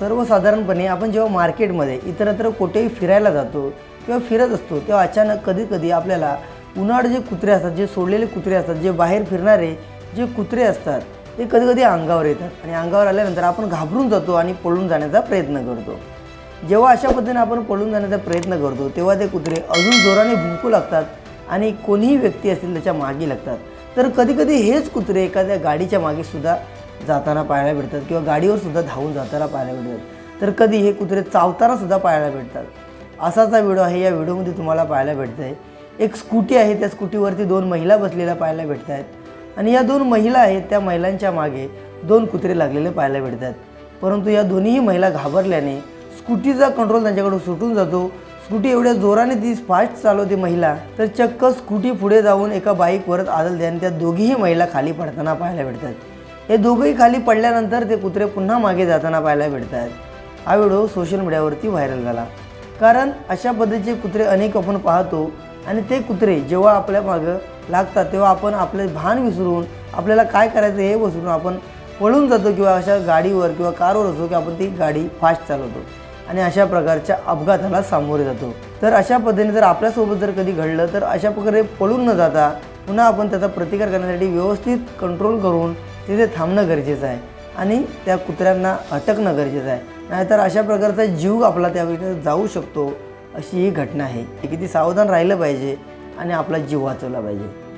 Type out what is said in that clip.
सर्वसाधारणपणे आपण जेव्हा मार्केटमध्ये इतरत्र कुठेही फिरायला जातो किंवा फिरत असतो तेव्हा अचानक कधी कधी आपल्याला उन्हाळ जे कुत्रे असतात जे सोडलेले कुत्रे असतात जे बाहेर फिरणारे जे कुत्रे असतात ते कधी कधी अंगावर येतात. आणि अंगावर आल्यानंतर आपण घाबरून जातो आणि पळून जाण्याचा प्रयत्न करतो. जेव्हा अशा पद्धतीने आपण पळून जाण्याचा प्रयत्न करतो तेव्हा ते कुत्रे अजून जोराने भुंकू लागतात आणि कोणीही व्यक्ती असतील त्याच्यामागे लागतात. तर कधीकधी हेच कुत्रे एखाद्या गाडीच्या मागे सुद्धा जाताना पाहायला भेटतात किंवा गाडीवर सुद्धा धावून जाताना पाहायला भेटतात. तर कधी हे कुत्रे चावताना सुद्धा पाहायला भेटतात. असाच हा व्हिडिओ आहे. या व्हिडिओमध्ये तुम्हाला पाहायला भेटतं आहे एक स्कूटी आहे. त्या स्कूटीवरती दोन महिला बसलेल्या पाहायला भेटत आहेत आणि या दोन महिला आहेत. त्या महिलांच्या मागे दोन कुत्रे लागलेले पाहायला भेटतात. परंतु या दोन्हीही महिला घाबरल्याने स्कूटीचा कंट्रोल त्यांच्याकडून सुटून जातो. स्कूटी एवढ्या जोराने ती फास्ट चालवते महिला. तर चक्क स्कूटी पुढे जाऊन एका बाईकवरच आदळते आणि त्या दोघीही महिला खाली पडताना पाहायला भेटतात. हे दोघंही खाली पडल्यानंतर ते कुत्रे पुन्हा मागे जाताना पाहायला भेटतात हा व्हिडिओ सोशल मीडियावरती व्हायरल झाला. कारण अशा पद्धतीचे कुत्रे अनेक आपण पाहतो आणि ते कुत्रे जेव्हा आपल्या मागं लागतात तेव्हा आपण आपले भान विसरून आपल्याला काय करायचं हे विसरून आपण पळून जातो किंवा अशा गाडीवर किंवा कारवर असो की आपण ती गाडी फास्ट चालवतो आणि अशा प्रकारच्या अपघाताला सामोरे जातो. तर अशा पद्धतीने जर आपल्यासोबत जर कधी घडलं तर अशा प्रकारे पळून न जाता पुन्हा आपण त्याचा प्रतिकार करण्यासाठी व्यवस्थित कंट्रोल करून तिथे थांबणं गरजेचं आहे. आणि त्या कुत्र्यांना अटकणं गरजेचं आहे. नाहीतर अशा प्रकारचा जीव आपला त्यावेळी जाऊ शकतो अशी ही घटना आहे. किती सावधान राहिलं पाहिजे आणि आपला जीव वाचवला पाहिजे.